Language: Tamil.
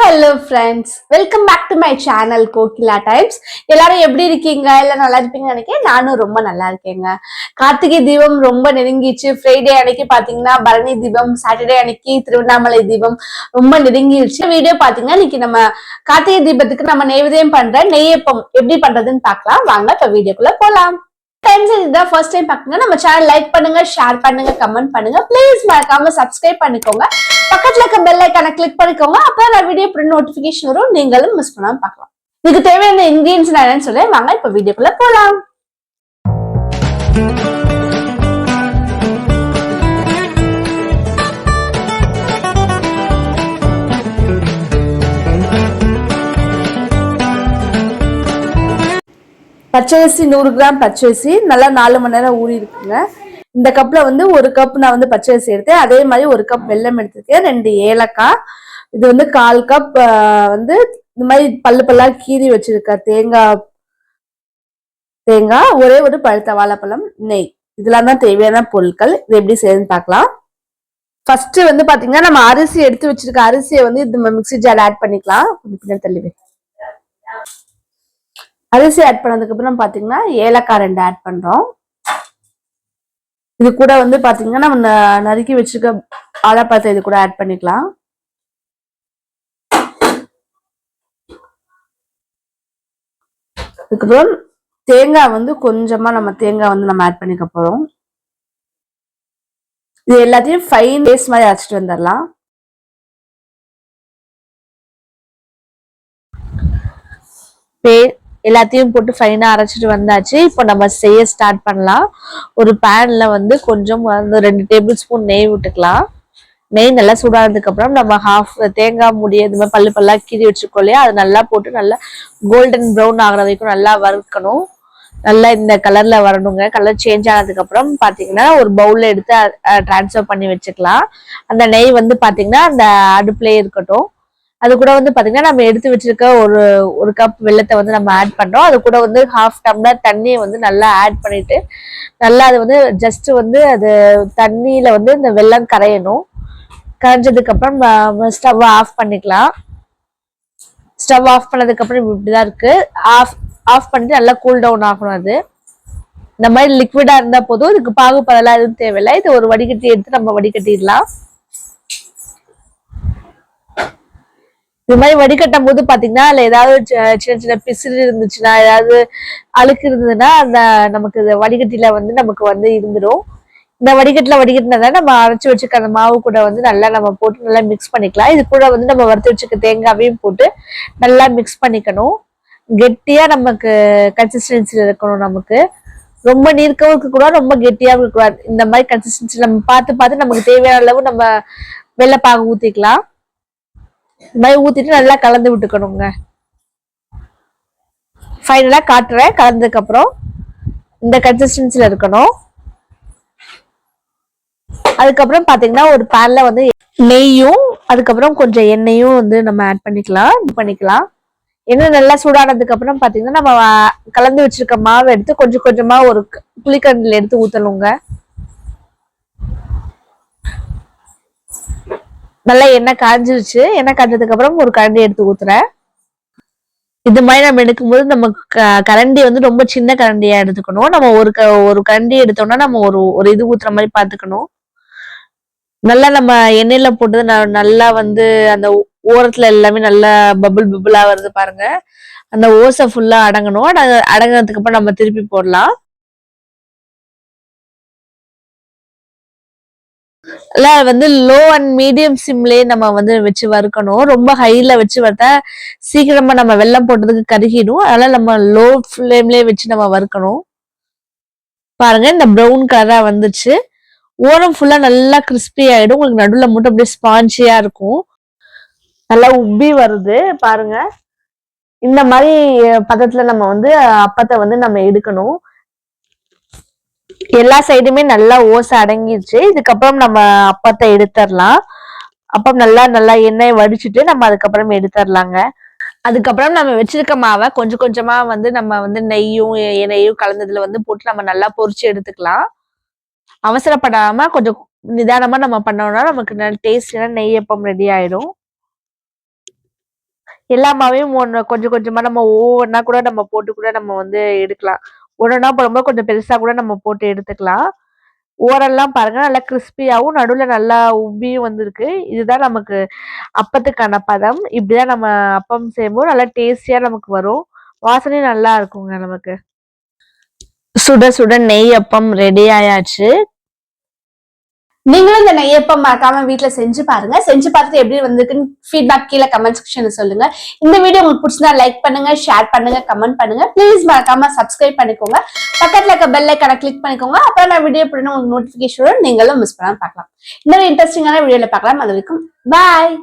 Hello friends welcome back to my channel Kokila times எல்லாரும் எப்படி இருக்கீங்க? எல்லாம் நல்லா இருப்பீங்கன்னு நினைக்கிறேன். நானும் ரொம்ப நல்லா இருக்கேங்க. கார்த்திகை தீபம் ரொம்ப நெருங்கிச்சு ஃப்ரைடே அன்னைக்கு பாத்தீங்கன்னா பரணி தீபம் சாட்டர்டே அன்னைக்கு திருவண்ணாமலை தீபம் ரொம்ப நெருங்கிடுச்சு. வீடியோ பாத்தீங்கன்னா இன்னைக்கு நம்ம கார்த்திகை தீபத்துக்கு நம்ம நெய்வேதியம் பண்ற நெய்யப்பம் எப்படி பண்றதுன்னு பார்க்கலாம். வாங்க இப்ப வீடியோக்குள்ள போலாம். ஃப்ரெண்ட்ஸ் இதுதான் ஃபர்ஸ்ட் டைம் பாக்குங்க நம்ம சேனல் லைக் பண்ணுங்க ஷேர் பண்ணுங்க கமெண்ட் பண்ணுங்க. ப்ளீஸ் மறக்காம சப்ஸ்கிரைப் பண்ணிக்கோங்க. பக்கத்துல இருக்க பெல் ஐக்கான கிளிக் பண்ணிக்கோங்க. அப்ப நான் வீடியோ பிரிண்ட் நோட்டிபிகேஷன் வரும். நீங்களும் மிஸ் பண்ணாம பார்க்கலாம். இதுக்கு தேவையான இன்கிரியன்ஸ் நான் என்னன்னு சொல்ல வாங்க இப்ப வீடியோக்குள்ள போலாம். பச்சரிசி நூறு கிராம் பச்சரிசி. நல்லா நாலு மணி நேரம் ஊறி இருக்குங்க. இந்த கப்பில் வந்து ஒரு கப் நான் வந்து பச்சரிசி எடுத்தேன். அதே மாதிரி ஒரு கப் வெல்லம் எடுத்துருக்கேன். ரெண்டு ஏலக்காய். இது வந்து கால் கப் வந்து இந்த மாதிரி பல்லு பல்லாக கீறி வச்சிருக்க தேங்காய் தேங்காய் ஒரே ஒரு பழுத்த வாழைப்பழம் நெய். இதெல்லாம் தான் தேவையான பொருட்கள். இது எப்படி செய்யுதுன்னு பார்க்கலாம். ஃபர்ஸ்ட் வந்து பாத்தீங்கன்னா நம்ம அரிசி எடுத்து வச்சிருக்க அரிசியை வந்து இது மிக்ஸி ஜார் ஆட் பண்ணிக்கலாம். கொஞ்சம் பின்னாடி தள்ளி அரிசி ஆட் பண்ணதுக்கு அப்புறம் ஏலக்காய் ரெண்டு ஆட் பண்ணுறோம் இது கூட வந்து பார்த்தீங்கன்னா நம்ம நறுக்கி வச்சிருக்க ஆலப்பழத்தை இது கூட ஆட் பண்ணிக்கலாம். அதுக்கப்புறம் தேங்காய் வந்து கொஞ்சமாக நம்ம தேங்காய் வந்து நம்ம ஆட் பண்ணிக்க போகிறோம் இது எல்லாத்தையும் ஃபைன் பேஸ்ட் மாதிரி அரைச்சிட்டு வந்துடலாம். பே எல்லாத்தையும் போட்டு ஃபைனாக அரைச்சிட்டு வந்தாச்சு. இப்போ நம்ம செய்ய ஸ்டார்ட் பண்ணலாம். ஒரு பேனில் வந்து கொஞ்சம் வந்து ரெண்டு டேபிள் ஸ்பூன் நெய் விட்டுக்கலாம். நெய் நல்லா சூடானதுக்கப்புறம் நம்ம ஹாஃப் தேங்காய் முடி இது மாதிரி பல்லு பல்லாக கீறி வச்சுருக்கோம் இல்லையா? அது நல்லா போட்டு நல்லா கோல்டன் ப்ரௌன் ஆகிற வரைக்கும் நல்லா வறுக்கணும். நல்லா இந்த கலரில் வரணுங்க. கலர் சேஞ்ச் ஆனதுக்கப்புறம் பார்த்தீங்கன்னா ஒரு பவுலில் எடுத்து ட்ரான்ஸ்ஃபர் பண்ணி வச்சுக்கலாம். அந்த நெய் வந்து பார்த்தீங்கன்னா அந்த அடுப்புலேயே இருக்கட்டும். அது கூட வந்து பாத்தீங்கன்னா நம்ம எடுத்து வச்சிருக்க ஒரு ஒரு கப் வெள்ளத்தை வந்து நம்ம ஆட் பண்றோம். அது கூட வந்து ஹாஃப் டம்ளர் தண்ணியை வந்து நல்லா ஆட் பண்ணிட்டு நல்லா அது வந்து ஜஸ்ட் வந்து அது தண்ணியில வந்து இந்த வெள்ளம் கரையணும். கரைஞ்சதுக்கு அப்புறம் ஸ்டவ் ஆஃப் பண்ணிக்கலாம். ஸ்டவ் ஆஃப் பண்ணதுக்கு அப்புறம் இப்படிதான் இருக்கு. ஆஃப் ஆஃப் பண்ணிட்டு நல்லா கூல் டவுன் ஆகணும் அது. இந்த மாதிரி லிக்விடா இருந்தா போதும். இதுக்கு பாகு பதெல்லாம் எதுவும் தேவையில்லை. இது ஒரு வடிகட்டி எடுத்து நம்ம வடிகட்டிடலாம். இது மாதிரி வடிகட்டும் போது பாத்தீங்கன்னா அதுல ஏதாவது சின்ன சின்ன பிசிறு இருந்துச்சுன்னா ஏதாவது அழுக்கு இருந்ததுன்னா அந்த நமக்கு வடிகட்டில வந்து நமக்கு வந்து இருந்துடும் இந்த வடிகட்டில வடிகட்டினதான் நம்ம அரைச்சி வச்சுக்க அந்த மாவு கூட வந்து நல்லா நம்ம போட்டு நல்லா மிக்ஸ் பண்ணிக்கலாம். இது கூட வந்து நம்ம வறுத்து வச்சுக்க தேங்காவையும் போட்டு நல்லா மிக்ஸ் பண்ணிக்கணும். கெட்டியா நமக்கு கன்சிஸ்டன்சியில் இருக்கணும் நமக்கு. ரொம்ப நீர்க்கவும் இருக்கக்கூடாது ரொம்ப கெட்டியாகவும் இருக்கக்கூடாது. இந்த மாதிரி கன்சிஸ்டன்சி நம்ம பார்த்து பார்த்து நமக்கு தேவையான அளவு நம்ம வெள்ளைப்பாகு ஊற்றிக்கலாம் இந்த மாதிரி ஊத்திட்டு நல்லா கலந்து விட்டுக்கணுங்க. ஃபைனலா காட்டுறேன். கலந்ததுக்கு அப்புறம் இந்த கன்சிஸ்டன்சியில் இருக்கணும். அதுக்கப்புறம் பாத்தீங்கன்னா ஒரு பேனில் வந்து நெய்யும் அதுக்கப்புறம் கொஞ்சம் எண்ணெயும் வந்து நம்ம ஆட் பண்ணிக்கலாம் இது பண்ணிக்கலாம். எண்ணெய் நல்லா சூடானதுக்கு அப்புறம் பாத்தீங்கன்னா நம்ம கலந்து வச்சிருக்க மாவை எடுத்து கொஞ்சம் கொஞ்சமா ஒரு குளிக்கண்டில் எடுத்து ஊத்தணுங்க. நல்லா எண்ணெய் காஞ்சிருச்சு. எண்ணெய் காஞ்சதுக்கு அப்புறம் ஒரு கரண்டி எடுத்து ஊத்துறேன். இது மாதிரி நம்ம எடுக்கும்போது நம்ம க- கரண்டி வந்து ரொம்ப சின்ன கரண்டியா எடுத்துக்கணும். நம்ம ஒரு க ஒரு கரண்டி எடுத்தோம்னா நம்ம ஒரு ஒரு இது ஊத்துற மாதிரி பாத்துக்கணும். நல்லா நம்ம எண்ணெயில போட்டு நல்லா வந்து அந்த ஓரத்துல எல்லாமே நல்லா பபுள் பபுளா வருது பாருங்க. அந்த ஓசை ஃபுல்லா அடங்கணும். அடங்க அடங்குனதுக்கு அப்புறம் நம்ம திருப்பி போடலாம். வந்து லோ அண்ட் மீடியம் சிம்லயே நம்ம வந்து வச்சு வறுக்கணும். ரொம்ப ஹைல வச்சு வறுத்தா சீக்கிரமா நம்ம வெள்ளம் போட்டதுக்கு கருகிடும். அதனால நம்ம லோ ஃப்ளேம்லயே வச்சு நம்ம வறுக்கணும். பாருங்க இந்த ப்ரௌன் கலரா வந்துச்சு. ஓரம் ஃபுல்லா நல்லா கிறிஸ்பி ஆயிடும். உங்களுக்கு நடுவில் மட்டும் அப்படியே ஸ்பாஞ்சியா இருக்கும். நல்லா உப்பி வருது. பாருங்க. இந்த மாதிரி பதத்துல நம்ம வந்து அப்பத்தை வந்து நம்ம எடுக்கணும். எல்லா சைடுமே நல்லா ஓசை அடங்கிருச்சு. இதுக்கப்புறம் நம்ம அப்பத்தை எடுத்துடலாம். அப்பம் நல்லா நல்லா எண்ணெய் வடிச்சிட்டு நம்ம அதுக்கப்புறம் எடுத்துடலாங்க. அதுக்கப்புறம் நம்ம வச்சிருக்க மாவை கொஞ்சம் கொஞ்சமா வந்து நம்ம வந்து நெய்யும் எண்ணெயும் கலந்ததுல வந்து போட்டு நம்ம நல்லா பொரிச்சு எடுத்துக்கலாம். அவசரப்படாம கொஞ்சம் நிதானமா நம்ம பண்ணோம்னா நமக்கு நல்ல டேஸ்டியான நெய்யப்பம் ரெடி ஆயிடும். எல்லா மாவையும் ஒன்று கொஞ்சம் கொஞ்சமா நம்ம ஒவ்வொன்றா கூட நம்ம போட்டு கூட நம்ம வந்து எடுக்கலாம். ஒன்றுனா போடும்போது கொஞ்சம் பெருசாக கூட நம்ம போட்டு எடுத்துக்கலாம். ஓரெல்லாம் பாருங்க நல்லா கிறிஸ்பியாகவும் நடுவில் நல்லா உப்பியும் வந்திருக்கு. இதுதான் நமக்கு அப்பத்துக்கான பதம். இப்படிதான் நம்ம அப்பம் செய்யும்போது நல்லா டேஸ்டியாக நமக்கு வரும். வாசனையும் நல்லா இருக்குங்க நமக்கு. சுட சுட நெய் அப்பம் ரெடி ஆயாச்சு. நீங்களும் இந்த நெய்யப்பம் மறக்காம வீட்டுல செஞ்சு பாருங்க. செஞ்சு பார்த்துட்டு எப்படி வந்திருக்குன்னு ஃபீட்பேக் கீழே கமெண்ட் செக்ஷன்ல சொல்லுங்க. இந்த வீடியோ உங்களுக்கு பிடிச்சதா லைக் பண்ணுங்க ஷேர் பண்ணுங்க கமெண்ட் பண்ணுங்க. ப்ளீஸ் மறக்காம சப்ஸ்கிரைப் பண்ணிக்கோங்க. பக்கத்துல இருக்க பெல் ஐக்கனை கிளிக் பண்ணிக்கோங்க. அப்புறம் நான் வீடியோ போடணும் உங்களுக்கு நோட்டிபிகேஷனோட நீங்களும் மிஸ் பண்ணாம பார்க்கலாம். இன்னொரு இன்ட்ரெஸ்டிங்கான வீடியோல பார்க்கலாம். அது வரைக்கும் பாய்